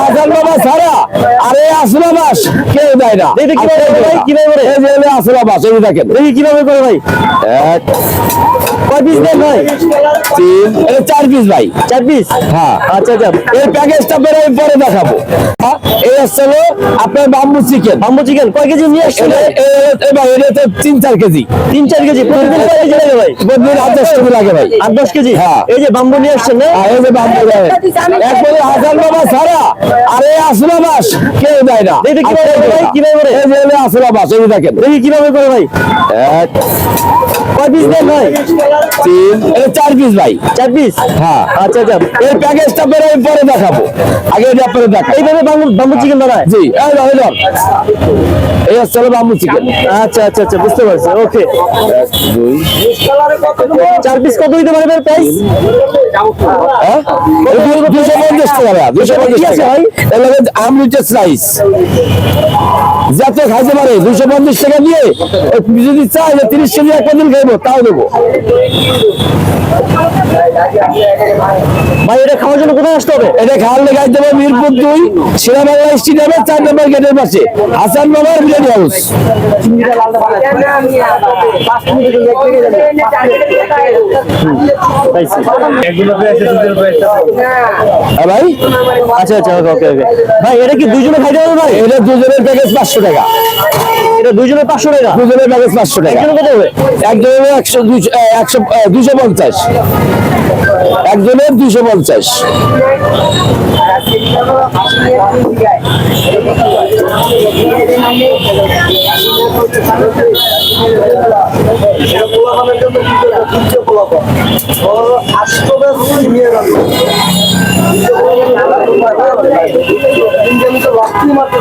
হাসান বাবা ছাড়া আর এই আসলা বাস কেউ দেয় না। কীভাবে আসলা বাস এই দেখেন। দেখি কীভাবে করে ভাই? এক কয় পিস দেন ভাই? তিন। চার পিস ভাই। চার পিস হ্যাঁ। আচ্ছা আচ্ছা। এই প্যাকেজটা বেরোয় পরে দেখাবো। হ্যাঁ, হলো আপনার বাম্বু চিকেন বাম্বু চিকেন কয় কেজি নিয়ে আসছেন এটা এ- এ এটা তো তিন চার কেজি। তিন চার কেজি প্রতিদিন কয় কেজি লাগে ভাই? প্রতিদিন আট দশ কেজি লাগে ভাই। আট দশ কেজি? হ্যাঁ। এই যে বাম্বু নিয়ে আসছেন না? এই যে বাম্বু দেয় একবারে হাসান বাবা ছাড়া আর আসলা বাস কেউ দেয় না। কীভাবে ভাই, কীভাবে করে? এই যে আসলা বাস এই দেখেন। দেখি কীভাবে করে ভাই? এক কয় পিস দেন ভাই? তিন এটা চার পিস ভাই। চার পিস হ্যাঁ। আচ্ছা আচ্ছা। এই প্যাকেজটা পরে পরে দেখাবো। আগে এটা পরে দেখাই এইভাবে বাম্বু বাম্বু চিকেন বানায় জি। এই ধর, এই হচ্ছে হলো বাম্বু চিকেন আচ্ছা আচ্ছা আচ্ছা বুঝতে পারছি ওকে। দুই চার পিস কত দিতে পারবে প্রাইস হ্যাঁ? দুশো পঞ্চাশ টাকা দুশো পঞ্চাশ টাকা। ভাই? লগে আনলিমিটেড রাইস যাতে খাইতে পারে দুশো পঞ্চাশ টাকা দিয়ে যদি চাই যে তিরিশ কেজি এক দিন খাইবো, তাও দেবো। ভাই, এটা খাওয়ার জন্য কোথায় আসতে হবে? এটা খাওয়ার লেগে হবে মিরপুর দুই সেরা বাংলা স্টেডিয়ামের চার নম্বর গেটের পাশে। হাসান বাবার বিরিয়ানি হাউস। পাইছি। হ্যাঁ ভাই? আচ্ছা আচ্ছা ওকে ওকে ভাই এটা কি দুজনে খাইতে হবে ভাই? এটা দুজনের প্যাকেজ পাঁচশো টাকা। এটা দুজনের পাঁচশো টাকা? দুজনের প্যাকেজ পাঁচশো টাকা। একজনের কত হবে? একশো একশো দুশো পঞ্চাশ। একজনের দুশো পঞ্চাশ। দুটো পোলাপ ও আষ্ট ব্যাস নিয়ে গেল মাত্র